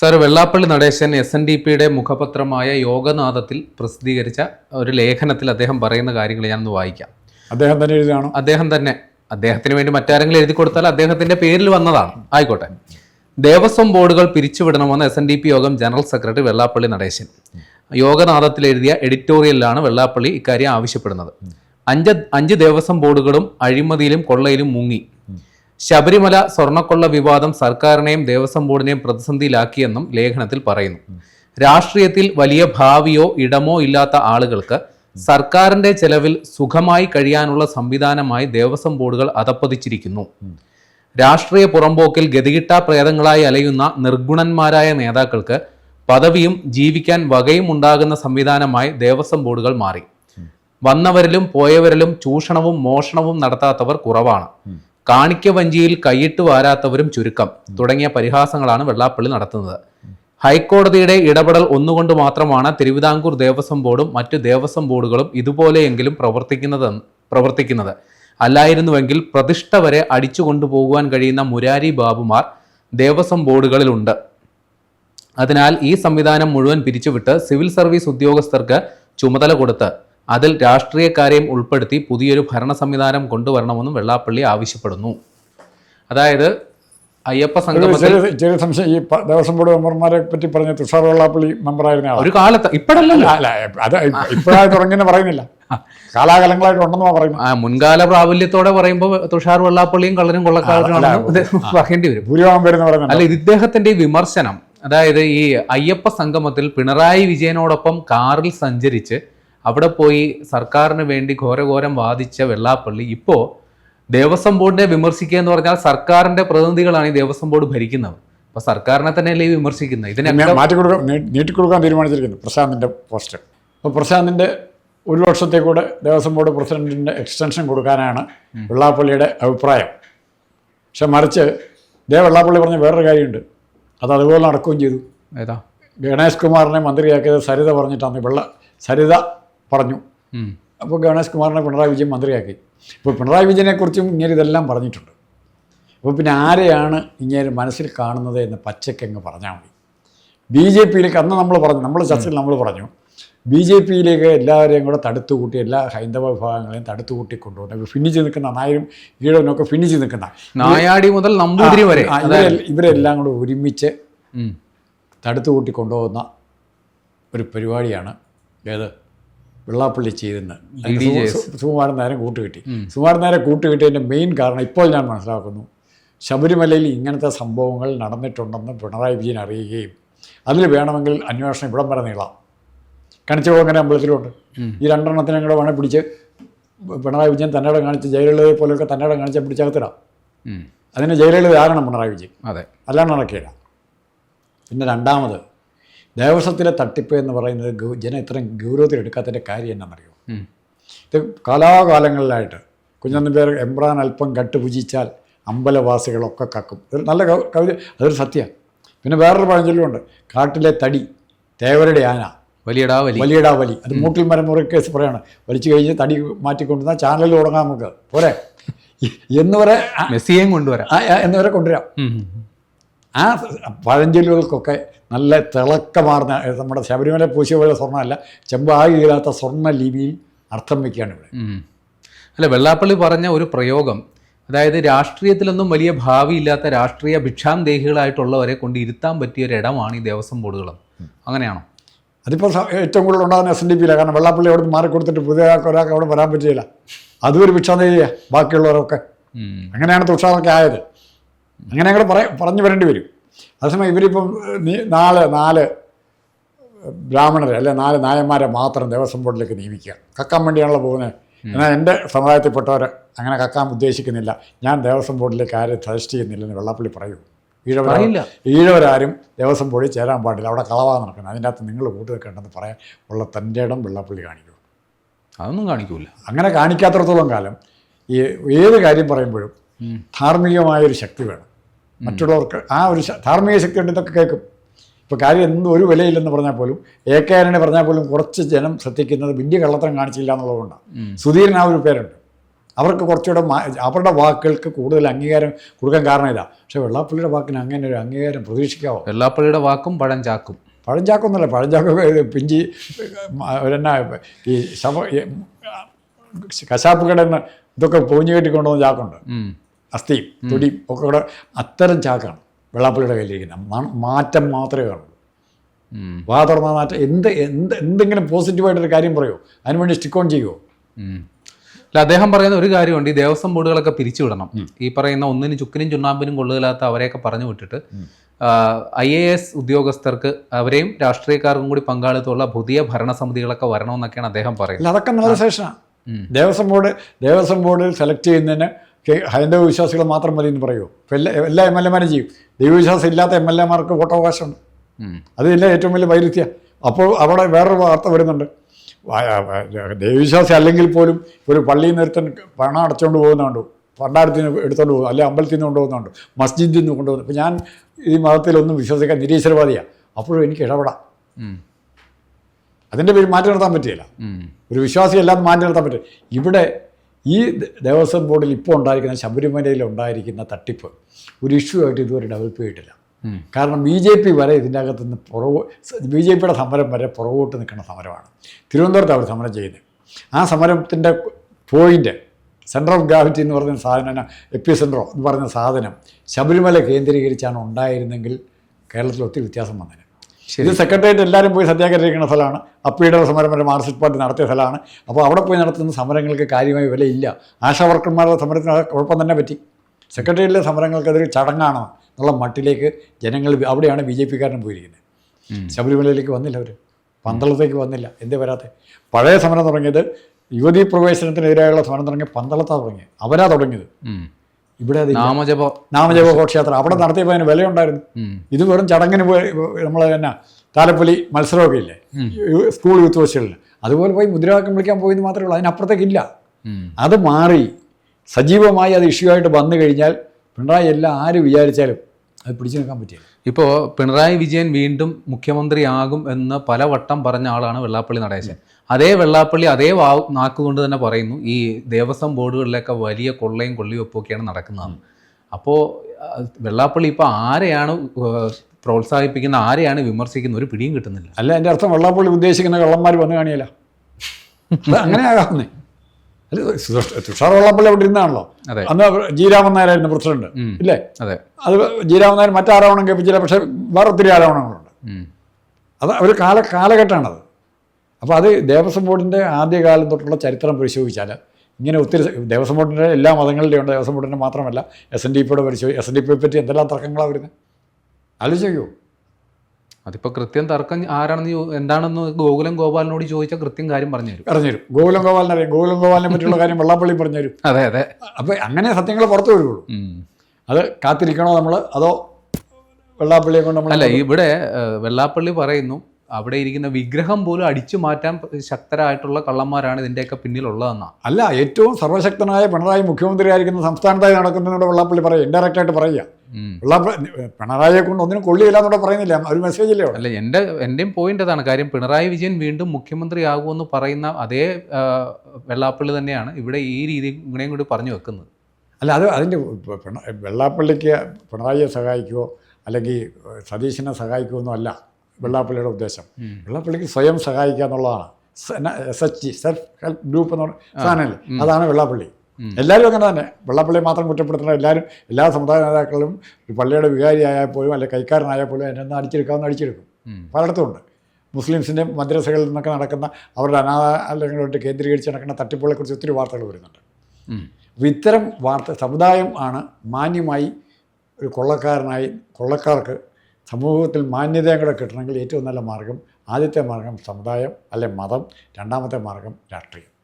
Sir Vellappally Natesan S N D പിയുടെ മുഖപത്രമായ യോഗനാഥത്തിൽ പ്രസിദ്ധീകരിച്ച ഒരു ലേഖനത്തിൽ അദ്ദേഹം പറയുന്ന കാര്യങ്ങൾ ഞാനൊന്ന് വായിക്കാം. അദ്ദേഹം തന്നെ എഴുതിയാണോ? അദ്ദേഹം തന്നെ. അദ്ദേഹത്തിന് വേണ്ടി മറ്റാരെങ്കിലും എഴുതി കൊടുത്താൽ അദ്ദേഹത്തിന്റെ പേരിൽ വന്നതാണ്. ആയിക്കോട്ടെ. ദേവസ്വം ബോർഡുകൾ പിരിച്ചുവിടണമെന്ന് എസ് എൻ ഡി പി യോഗം ജനറൽ സെക്രട്ടറി വെള്ളാപ്പള്ളി നടേശൻ. യോഗനാഥത്തിൽ എഴുതിയ എഡിറ്റോറിയലിലാണ് വെള്ളാപ്പള്ളി ഇക്കാര്യം ആവശ്യപ്പെടുന്നത്. അഞ്ച് അഞ്ച് ദേവസ്വം ബോർഡുകളും അഴിമതിയിലും കൊള്ളയിലും മുങ്ങി. ശബരിമല സ്വർണക്കൊള്ള വിവാദം സർക്കാരിനെയും ദേവസ്വം ബോർഡിനെയും പ്രതിസന്ധിയിലാക്കിയെന്നും ലേഖനത്തിൽ പറയുന്നു. രാഷ്ട്രീയത്തിൽ വലിയ ഭാവിയോ ഇടമോ ഇല്ലാത്ത ആളുകൾക്ക് സർക്കാരിന്റെ ചെലവിൽ സുഖമായി കഴിയാനുള്ള സംവിധാനമായി ദേവസ്വം ബോർഡുകൾ അതപ്പതിച്ചിരിക്കുന്നു. രാഷ്ട്രീയ പുറമ്പോക്കിൽ ഗതികിട്ട പ്രേതങ്ങളായി അലയുന്ന നിർഗുണന്മാരായ നേതാക്കൾക്ക് പദവിയും ജീവിക്കാൻ വകയും ഉണ്ടാകുന്ന സംവിധാനമായി ദേവസ്വം ബോർഡുകൾ മാറി. വന്നവരിലും പോയവരിലും ചൂഷണവും മോഷണവും നടത്താത്തവർ കുറവാണ്. കാണിക്ക വഞ്ചിയിൽ കൈയിട്ട് വാരാത്തവരും ചുരുക്കം. തുടങ്ങിയ പരിഹാസങ്ങളാണ് വെള്ളാപ്പള്ളി നടത്തുന്നത്. ഹൈക്കോടതിയുടെ ഇടപെടൽ ഒന്നുകൊണ്ട് മാത്രമാണ് തിരുവിതാംകൂർ ദേവസ്വം ബോർഡും മറ്റു ദേവസ്വം ബോർഡുകളും ഇതുപോലെയെങ്കിലും പ്രവർത്തിക്കുന്നത് പ്രവർത്തിക്കുന്നത്. അല്ലായിരുന്നുവെങ്കിൽ പ്രതിഷ്ഠ വരെ അടിച്ചു കഴിയുന്ന മുരാരി ബാബുമാർ ദേവസ്വം ബോർഡുകളിലുണ്ട്. അതിനാൽ ഈ സംവിധാനം മുഴുവൻ പിരിച്ചുവിട്ട് സിവിൽ സർവീസ് ഉദ്യോഗസ്ഥർക്ക് ചുമതല കൊടുത്ത് അതിൽ രാഷ്ട്രീയക്കാരെയും ഉൾപ്പെടുത്തി പുതിയൊരു ഭരണ സംവിധാനം കൊണ്ടുവരണമെന്നും വെള്ളാപ്പള്ളി ആവശ്യപ്പെടുന്നു. അതായത് അയ്യപ്പ സംഗമത്തിൽ സംശയം ഈ ദേവസ്വം ബോർഡ് മെമ്പർമാരെ പറ്റി പറഞ്ഞ തുഷാർ വെള്ളാപ്പള്ളി മെമ്പറായിരുന്ന ഒരു കാലത്ത് ഇപ്പോഴല്ലോ അല്ല അത് ഇപ്പോഴായി തുടങ്ങിയെന്ന് പറയുന്നില്ല. കാലാകാലങ്ങളായിട്ട് ഉണ്ടെന്നാ പറയുന്നത് ആ മുൻകാല പ്രാബല്യത്തോടെ പറയുമ്പോൾ തുഷാർ വെള്ളാപ്പള്ളിയും കള്ളനും കൊള്ളക്കാരനും പറയേണ്ടി വരും. ഭൂരിഭാഗം പേരെന്ന് പറയുന്നുണ്ട്? അല്ല ഇദ്ദേഹത്തിന്റെ വിമർശനം അതായത് ഈ അയ്യപ്പ സംഗമത്തിൽ പിണറായി വിജയനോടൊപ്പം കാറിൽ സഞ്ചരിച്ച് അവിടെ പോയി സർക്കാരിന് വേണ്ടി ഘോരഘോരം വാദിച്ച വെള്ളാപ്പള്ളി ഇപ്പോൾ ദേവസ്വം ബോർഡിനെ വിമർശിക്കുക എന്ന് പറഞ്ഞാൽ സർക്കാരിന്റെ പ്രതിനിധികളാണ് ഈ ദേവസ്വം ബോർഡ് ഭരിക്കുന്നത്. അപ്പൊ സർക്കാരിനെ തന്നെയല്ലേ ഈ വിമർശിക്കുന്നത്? ഇതിനെ മാറ്റിക്കൊടുക്കാൻ നീട്ടിക്കൊടുക്കാൻ തീരുമാനിച്ചിരിക്കുന്നു പ്രശാന്തിന്റെ പോസ്റ്റ്. അപ്പോൾ പ്രശാന്തിന്റെ ഒരു വർഷത്തെ കൂടെ ദേവസ്വം ബോർഡ് പ്രസിഡന്റിന്റെ എക്സ്റ്റൻഷൻ കൊടുക്കാനാണ് വെള്ളാപ്പള്ളിയുടെ അഭിപ്രായം. പക്ഷെ മറിച്ച് ദേ വെള്ളാപ്പള്ളി പറഞ്ഞ വേറൊരു കാര്യമുണ്ട്. അത് അതുപോലെ നടക്കുകയും ചെയ്തു. ഏതാ? ഗണേഷ് കുമാറിനെ മന്ത്രിയാക്കിയത് സരിത പറഞ്ഞിട്ടാണ്. വെള്ള സരിത പറഞ്ഞു. അപ്പോൾ ഗണേഷ് കുമാറിനെ പിണറായി വിജയൻ മന്ത്രിയാക്കി. ഇപ്പോൾ പിണറായി വിജയനെക്കുറിച്ചും ഇങ്ങനെ ഇതെല്ലാം പറഞ്ഞിട്ടുണ്ട്. അപ്പോൾ പിന്നെ ആരെയാണ് ഇങ്ങനെ മനസ്സിൽ കാണുന്നത് എന്ന് പച്ചക്കങ്ങ് പറഞ്ഞാൽ മതി. ബി ജെ പിയിലേക്ക് അന്ന് നമ്മൾ പറഞ്ഞു നമ്മൾ ചർച്ചയിൽ നമ്മൾ പറഞ്ഞു ബി ജെ പിയിലേക്ക് എല്ലാവരെയും കൂടെ തടുത്തു കൂട്ടി എല്ലാ ഹൈന്ദവ വിഭാഗങ്ങളെയും തടുത്തു കൂട്ടി കൊണ്ടുവന്നു ഫിനിച്ച് നിൽക്കുന്ന നായരും ഈഴവനൊക്കെ ഫിനിച്ച് നിൽക്കുന്ന നായാടി മുതൽ നമ്പൂതിരി വരെ. ഇവരെല്ലാം കൂടെ ഒരുമിച്ച് ഉം. തടുത്തു കൂട്ടി കൊണ്ടുപോകുന്ന ഒരു പരിപാടിയാണ് ഏത്? വെള്ളാപ്പള്ളി സു- സുകുമാരൻ നേരം കൂട്ടുകിട്ടി സുകുമാരൻ നേരം കൂട്ടുകിട്ടിയതിന്റെ മെയിൻ കാരണം ഇപ്പോൾ ഞാൻ മനസ്സിലാക്കുന്നു. ശബരിമലയിൽ ഇങ്ങനത്തെ സംഭവങ്ങൾ നടന്നിട്ടുണ്ടെന്ന് പിണറായി വിജയൻ അറിയുകയും അതിൽ വേണമെങ്കിൽ അന്വേഷണം ഇവിടം വരെ നീളാം. കണിച്ചുപോകങ്ങനെ അമ്പലത്തിലുണ്ട്. ഈ രണ്ടെണ്ണത്തിനും കൂടെ വേണേൽ പിടിച്ച് പിണറായി വിജയൻ തന്നെയുടെ കാണിച്ച് ജയലളിതയെ പോലെയൊക്കെ തന്നെയുടെ കാണിച്ച് പിടിച്ചകത്തിടാം. അതിന് ജയലളിത ആകണം പിണറായി വിജയൻ. അതെ. അല്ലാണ്ട് നടക്കില്ല. പിന്നെ രണ്ടാമത് ദേവസ്വത്തിലെ തട്ടിപ്പ് എന്ന് പറയുന്നത് ജനം ഇത്രയും ഗൗരവത്തിൽ എടുക്കാത്തതിന്റെ കാര്യം എന്നാണെന്നറിയോ. ഇത് കാലാകാലങ്ങളിലായിട്ട് പേർ എംബ്രാൻ അല്പം കട്ട് പൂജിച്ചാൽ അമ്പലവാസികളൊക്കെ കക്കും. ഇതൊരു നല്ല കവ- കവിത അതൊരു സത്യമാണ് പിന്നെ വേറൊരു പഴഞ്ചൊല്ലുണ്ട് കാട്ടിലെ തടി തേവരുടെ ആന. വലിയടാ വലി വലിയടാ വലി അത് മൂട്ടിൽ മരം മുറിക്കേസ് കേസ് പറയാണ്. വലിച്ചു കഴിഞ്ഞ് തടി മാറ്റിക്കൊണ്ടുവന്നാൽ ചാനലിൽ തുടങ്ങാം നമുക്ക്. പോരെ? എന്നുവരെ വരെ മെസ്സിയെയും കൊണ്ടുവരാം. എന്ന് വരെ എന്നുവരെ കൊണ്ടുവരാം. ആ പഴഞ്ചൊല്ലുകൾക്കൊക്കെ നല്ല തിളക്കമാർന്ന നമ്മുടെ ശബരിമല പൂശിയ പോലെ സ്വർണമല്ല ചെമ്പാകില്ലാത്ത സ്വർണ ലിപിയിൽ അർത്ഥം വയ്ക്കുകയാണ് ഇവിടെ. അല്ല വെള്ളാപ്പള്ളി പറഞ്ഞ ഒരു പ്രയോഗം അതായത് രാഷ്ട്രീയത്തിലൊന്നും വലിയ ഭാവിയില്ലാത്ത രാഷ്ട്രീയ ഭിക്ഷാം ദേഹികളായിട്ടുള്ളവരെ കൊണ്ട് ഇരുത്താൻ പറ്റിയ ഒരു ഇടമാണ് ഈ ദേവസ്വം ബോർഡുകളും. അങ്ങനെയാണോ? അതിപ്പോൾ ഏറ്റവും കൂടുതൽ ഉണ്ടാകുന്ന എസ് എൻ ഡി പിയിലാണ് കാരണം വെള്ളാപ്പള്ളി അവിടെ മാറി കൊടുത്തിട്ട് പുതിയ ഒരാൾക്ക് ഒരാൾക്ക് അവിടെ വരാൻ പറ്റിയില്ല. അതും ഒരു ഭിക്ഷാന്തേരിയാണ് ബാക്കിയുള്ളവരൊക്കെ. അങ്ങനെയാണ് തുഷാറൊക്കെ ആയത്. അങ്ങനെ ഞങ്ങൾ പറ പറഞ്ഞു വരേണ്ടി വരും. അതേസമയം ഇവരിപ്പം നാല് നാല് ബ്രാഹ്മണരെ അല്ലെ നാല് നായന്മാരെ മാത്രം ദേവസ്വം ബോർഡിലേക്ക് നിയമിക്കുക. കക്കാൻ വേണ്ടിയാണല്ലോ പോകുന്നത്. എന്നാൽ എന്റെ സമുദായത്തിൽപ്പെട്ടവർ അങ്ങനെ കക്കാൻ ഉദ്ദേശിക്കുന്നില്ല. ഞാൻ ദേവസ്വം ബോർഡിലേക്ക് ആരും സജസ്റ്റ് ചെയ്യുന്നില്ലെന്ന് വെള്ളാപ്പള്ളി പറയൂ. ഈഴവർ. ഈഴവരാരും ദേവസ്വം ബോർഡിൽ ചേരാൻ പാടില്ല. അവിടെ കളവാ നടക്കുന്നത്. അതിന്റെ അകത്ത് നിങ്ങൾ കൂട്ടു വെക്കേണ്ടെന്ന് പറയാൻ ഉള്ള തന്റെ ഇടം വെള്ളാപ്പള്ളി കാണിക്കൂ അതൊന്നും കാണിക്കൂല. അങ്ങനെ കാണിക്കാത്തടത്തോളം കാലം ഈ ഏത് കാര്യം പറയുമ്പോഴും ധാർമ്മികമായൊരു ശക്തി വേണം. മറ്റുള്ളവർക്ക് ആ ഒരു ധാർമ്മിക ശക്തി ഉണ്ട് ഇതൊക്കെ കേൾക്കും. ഇപ്പോൾ കാര്യം എന്ത് ഒരു വിലയില്ലെന്ന് പറഞ്ഞാൽ പോലും എ കെ ആന്റണി പറഞ്ഞാൽ പോലും കുറച്ച് ജനം ശ്രദ്ധിക്കുന്നത് വലിയ കള്ളത്തരം കാണിച്ചില്ല എന്നുള്ളതുകൊണ്ടാണ് സുധീരൻ ആ ഒരു പേരുണ്ട്. അവർക്ക് കുറച്ചുകൂടെ അവരുടെ വാക്കുകൾക്ക് കൂടുതൽ അംഗീകാരം കൊടുക്കാൻ കാരണം ഇതാ. പക്ഷേ വെള്ളാപ്പള്ളിയുടെ വാക്കിന് അങ്ങനെ ഒരു അംഗീകാരം പ്രതീക്ഷിക്കാവോ? വെള്ളാപ്പള്ളിയുടെ വാക്കും പഴഞ്ചാക്കും. പഴഞ്ചാക്കൊന്നുമല്ല പഴഞ്ചാക്കൊക്കെ പിഞ്ചി എന്നാ ഈ ശവ കശാപ്പ് കടന്ന് ഇതൊക്കെ പൂഞ്ഞു കെട്ടി കൊണ്ടുവന്ന ചാക്കുണ്ട്. അസ്ഥിയും തൊടിയും ഒക്കെ കൂടെ അത്തരം ചാക്കാണ് വെള്ളാപ്പള്ളിയുടെ കയ്യിലിരിക്കുന്ന. മാറ്റം മാത്രമേ കാണുള്ളൂ. വാ തുറന്ന മാറ്റം. എന്ത് എന്ത് എന്തെങ്കിലും പോസിറ്റീവായിട്ടൊരു കാര്യം പറയുമോ അതിനുവേണ്ടി സ്റ്റിക്ക് ഓൺ ചെയ്യുമോ അല്ല അദ്ദേഹം പറയുന്ന ഒരു കാര്യമുണ്ട് ഈ ദേവസ്വം ബോർഡുകളൊക്കെ പിരിച്ചുവിടണം. ഈ പറയുന്ന ഒന്നിനും ചുക്കിനും ചുണ്ണാമ്പിനും കൊള്ളുകയില്ലാത്ത അവരെയൊക്കെ പറഞ്ഞു വിട്ടിട്ട് ഐ എ എസ് ഉദ്യോഗസ്ഥർക്ക് അവരെയും രാഷ്ട്രീയക്കാർക്കും കൂടി പങ്കാളിത്തമുള്ള പുതിയ ഭരണസമിതികളൊക്കെ വരണമെന്നൊക്കെയാണ് അദ്ദേഹം പറയുന്നത്. അതൊക്കെ നല്ല സെഷനാണ് ദേവസ്വം ബോർഡ് ദേവസ്വം ബോർഡിൽ സെലക്ട് ചെയ്യുന്നതിന് ഹൈന്ദവ വിശ്വാസികൾ മാത്രം മതി എന്ന് പറയുമോ എല്ലാ എല്ലാ എം എൽ എമാരും ചെയ്യും. ദൈവവിശ്വാസം ഇല്ലാത്ത എം എൽ എമാർക്ക് വോട്ടവകാശമുണ്ട്. അതില്ല ഏറ്റവും വലിയ വൈരുദ്ധ്യ. അപ്പോൾ അവിടെ വേറൊരു വാർത്ത വരുന്നുണ്ട്. ദൈവവിശ്വാസി അല്ലെങ്കിൽ പോലും ഒരു പള്ളിയിൽ നിന്ന് ഒരുത്തൻ പണം അടച്ചുകൊണ്ട് പോകുന്നുണ്ട് പണ്ടാരത്തിൽ നിന്ന് എടുത്തുകൊണ്ട് പോകുന്നു. അല്ലെങ്കിൽ അമ്പലത്തിൽ നിന്ന് കൊണ്ടുപോകുന്നുണ്ട് മസ്ജിദിൽ നിന്ന് കൊണ്ടുപോകുന്നു. അപ്പോൾ ഞാൻ ഈ മതത്തിലൊന്നും വിശ്വസിക്കാൻ നിരീശ്വരവാദിയാണ് അപ്പോഴും എനിക്ക് ഇടപെടാം. അതിന്റെ പേര് മാറ്റി നിർത്താൻ പറ്റിയില്ല. ഒരു വിശ്വാസി അല്ലാതെ മാറ്റി നിർത്താൻ പറ്റും ഇവിടെ ഈ ദേവസ്വം ബോർഡിൽ ഇപ്പോൾ ഉണ്ടായിരിക്കുന്ന ശബരിമലയിൽ ഉണ്ടായിരിക്കുന്ന തട്ടിപ്പ് ഒരു ഇഷ്യൂ ആയിട്ട് ഇതുവരെ ഡെവലപ്പ് ചെയ്തിട്ടില്ല കാരണം ബി ജെ പി വരെ ഇതിന്റെ അകത്ത് നിന്ന് പുറകോ ബി ജെ പിയുടെ സമരം വരെ പുറകോട്ട് നിൽക്കുന്ന സമരമാണ്. തിരുവനന്തപുരത്ത് അവർ സമരം ചെയ്യുന്നത്. ആ സമരത്തിന്റെ പോയിന്റ് സെന്റർ ഓഫ് ഗ്രാവിറ്റി എന്ന് പറയുന്ന സാധനം എപ്പി സെന്ററോ എന്ന് പറയുന്ന സാധനം ശബരിമല കേന്ദ്രീകരിച്ചാണ് ഉണ്ടായിരുന്നെങ്കിൽ കേരളത്തിൽ ഒത്തിരി വ്യത്യാസം വന്നേനെ ഇത് സെക്രട്ടേറിയറ്റ് എല്ലാവരും പോയി സത്യാഗ്രഹിക്കുന്ന സ്ഥലമാണ്. അപ്പീഡർ സമരം വരെ മാർക്സിസ്റ്റ് പാർട്ടി നടത്തിയ സ്ഥലമാണ്. അപ്പോൾ അവിടെ പോയി നടത്തുന്ന സമരങ്ങൾക്ക് കാര്യമായ വിലയില്ല. ആശാ വർക്കർമാരുടെ സമരത്തിന് കുഴപ്പം തന്നെ പറ്റി. സെക്രട്ടേറിയറ്റിലെ സമരങ്ങൾക്ക് അതൊരു ചടങ്ങാണോ എന്നുള്ള മട്ടിലേക്ക് ജനങ്ങൾ അവിടെയാണ് ബി ജെ പിക്കാരനും പോയിരിക്കുന്നത്. ശബരിമലയിലേക്ക് വന്നില്ല അവർ പന്തളത്തേക്ക് വന്നില്ല. എന്തേ വരാത്ത? പഴയ സമരം തുടങ്ങിയത് യുവതീ പ്രവേശനത്തിനെതിരായുള്ള സമരം തുടങ്ങിയ പന്തളത്താണ് തുടങ്ങിയത്. അവരാ തുടങ്ങിയത്. ഇവിടെ നാമജപ നാമജപ ഘോഷയാത്ര അവിടെ നടത്തിയപ്പോൾ അതിന് വിലയുണ്ടായിരുന്നു. ഇത് വെറും ചടങ്ങിന് പോയി നമ്മൾ തന്നെ താലപ്പൊലി മത്സരമൊക്കെ ഇല്ലേ സ്കൂൾ യൂത്ത് ഫെസ്റ്റിവലിന് അതുപോലെ പോയി മുദ്രാവാക്യം വിളിക്കാൻ പോയെന്ന് മാത്രമേ ഉള്ളൂ. അതിനപ്പുറത്തേക്കില്ല. അത് മാറി. സജീവമായി അത് ഇഷ്യൂ ആയിട്ട് വന്നു കഴിഞ്ഞാൽ പിണറായി എല്ലാം ആര് വിചാരിച്ചാലും അത് പിടിച്ചു നിൽക്കാൻ പറ്റില്ല ഇപ്പോൾ പിണറായി വിജയൻ വീണ്ടും മുഖ്യമന്ത്രിയാകും എന്ന് പലവട്ടം പറഞ്ഞ ആളാണ് വെള്ളാപ്പള്ളി നടേശൻ. അതേ വെള്ളാപ്പള്ളി അതേ വാ നാക്കുകൊണ്ട് തന്നെ പറയുന്നു ഈ ദേവസ്വം ബോർഡുകളിലൊക്കെ വലിയ കൊള്ളയും കൊള്ളിവെപ്പൊക്കെയാണ് നടക്കുന്നതെന്ന് നടക്കുന്നത്. അപ്പോൾ വെള്ളാപ്പള്ളി ഇപ്പോൾ ആരെയാണ് പ്രോത്സാഹിപ്പിക്കുന്ന ആരെയാണ് വിമർശിക്കുന്ന ഒരു പിടിയും കിട്ടുന്നില്ല. അല്ല എന്റെ അർത്ഥം വെള്ളാപ്പള്ളി ഉദ്ദേശിക്കുന്ന കള്ളന്മാർ വന്നു കാണിയല്ല. അങ്ങനെ ആകാവുന്നേ തുഷാർ വെള്ളപ്പള്ളി അവിടെ ഇരുന്നാണല്ലോ. അന്ന് ജി രാമൻ നായരായിരുന്നു പ്രസിഡന്റ്. ഇല്ലേ? അതെ. അത് ജി രാമൻ നായർ മറ്റാരോപണം കേൾപ്പിച്ചില്ല പക്ഷേ വേറെ ഒത്തിരി ആരോപണങ്ങളുണ്ട്. അത് ഒരു കാല കാലഘട്ടമാണത്. അപ്പോൾ അത് ദേവസ്വം ബോർഡിന്റെ ആദ്യകാലം തൊട്ടുള്ള ചരിത്രം പരിശോധിച്ചാൽ ഇങ്ങനെ ഒത്തിരി ദേവസ്വം ബോർഡിന്റെ എല്ലാ മതങ്ങളുടെയും ഉണ്ട് ദേവസ്വം ബോർഡിന്റെ മാത്രമല്ല എസ് എൻ ഡി പിയുടെ പരിശോധി എസ് എൻ ഡി പിയെ പറ്റി എന്തെല്ലാം തർക്കങ്ങളാണ് വരുന്നത് ആലോചിക്കോ അതിപ്പോൾ കൃത്യം തർക്കം ആരാണെന്ന് എന്താണെന്ന് ഗോകുലം ഗോപാലിനോട് ചോദിച്ചാൽ കൃത്യം കാര്യം പറഞ്ഞു തരും. പറഞ്ഞുതരും. ഗോകുലം ഗോപാലിനെ അറിയാം. ഗോകുലം ഗോപാലിനെ പറ്റിയുള്ള കാര്യം വെള്ളാപ്പള്ളി പറഞ്ഞുതരും അതെ അതെ. അപ്പോൾ അങ്ങനെ സത്യങ്ങൾ പുറത്തു വരുള്ളൂ. അത് കാത്തിരിക്കണോ നമ്മൾ അതോ വെള്ളാപ്പള്ളിയെ കൊണ്ട് അല്ല ഇവിടെ വെള്ളാപ്പള്ളി പറയുന്നു അവിടെ ഇരിക്കുന്ന വിഗ്രഹം പോലും അടിച്ചു മാറ്റാൻ ശക്തരായിട്ടുള്ള കള്ളന്മാരാണ് ഇതിന്റെയൊക്കെ പിന്നിലുള്ളതെന്നാണ് അല്ല ഏറ്റവും സർവശക്തനായ പിണറായി മുഖ്യമന്ത്രി മുഖ്യമന്ത്രിയായിരിക്കുന്ന സംസ്ഥാനത്തായി നടക്കുന്നതിനോട് വെള്ളാപ്പള്ളി പറയുക ഇൻഡയറക്റ്റ് ആയിട്ട് പറയുക. വെള്ളാപ്പള്ളി പിണറായിയെ കൊണ്ട് ഒന്നിനും കൊള്ളിയില്ല എന്നോട് പറയുന്നില്ല ഒരു മെസ്സേജ് ഇല്ലേ അല്ല എന്റെ എന്റെയും പോയിന്റ് അതാണ്. കാര്യം പിണറായി വിജയൻ വീണ്ടും മുഖ്യമന്ത്രിയാകുമെന്ന് പറയുന്ന അതേ വെള്ളാപ്പള്ളി തന്നെയാണ് ഇവിടെ ഈ രീതി ഇങ്ങനെയും കൂടി പറഞ്ഞു വെക്കുന്നത്. അല്ല അത് അതിന്റെ വെള്ളാപ്പള്ളിക്ക് പിണറായിയെ സഹായിക്കുമോ അല്ലെങ്കിൽ സതീശനെ സഹായിക്കുമോ ഒന്നും അല്ല. വെള്ളാപ്പള്ളിയുടെ ഉദ്ദേശം. വെള്ളാപ്പള്ളിക്ക് സ്വയം സഹായിക്കുക എന്നുള്ളതാണ്. S H G self help group എന്ന് പറഞ്ഞ സാധനമല്ലേ? അതാണ് വെള്ളാപ്പള്ളി. എല്ലാവരും അങ്ങനെ തന്നെ. വെള്ളാപ്പള്ളിയെ മാത്രം കുറ്റപ്പെടുത്തണം എല്ലാവരും എല്ലാ സമുദായ നേതാക്കളും ഈ പള്ളിയുടെ വികാരി ആയാൽ പോലും അല്ലെങ്കിൽ കൈക്കാരനായാൽ പോലും എന്നെ ഒന്ന് അടിച്ചെടുക്കാവുന്ന അടിച്ചെടുക്കും. പലയിടത്തും ഉണ്ട് മുസ്ലിംസിന്റെ മദ്രസകളിൽ നിന്നൊക്കെ നടക്കുന്ന അവരുടെ അനാഥാലയങ്ങളോട്ട് കേന്ദ്രീകരിച്ച് നടക്കുന്ന തട്ടിപ്പുകളെക്കുറിച്ച് ഒത്തിരി വാർത്തകൾ വരുന്നുണ്ട്. അപ്പോൾ ഇത്തരം വാർത്ത സമുദായം ആണ് മാന്യമായി ഒരു കൊള്ളക്കാരനായി കൊള്ളക്കാർക്ക് സമൂഹത്തിൽ മാന്യതയും കൂടെ കിട്ടണമെങ്കിൽ ഏറ്റവും നല്ല മാർഗം ആദ്യത്തെ മാർഗം സമുദായം അല്ലെ മതം രണ്ടാമത്തെ മാർഗം രാഷ്ട്രീയം.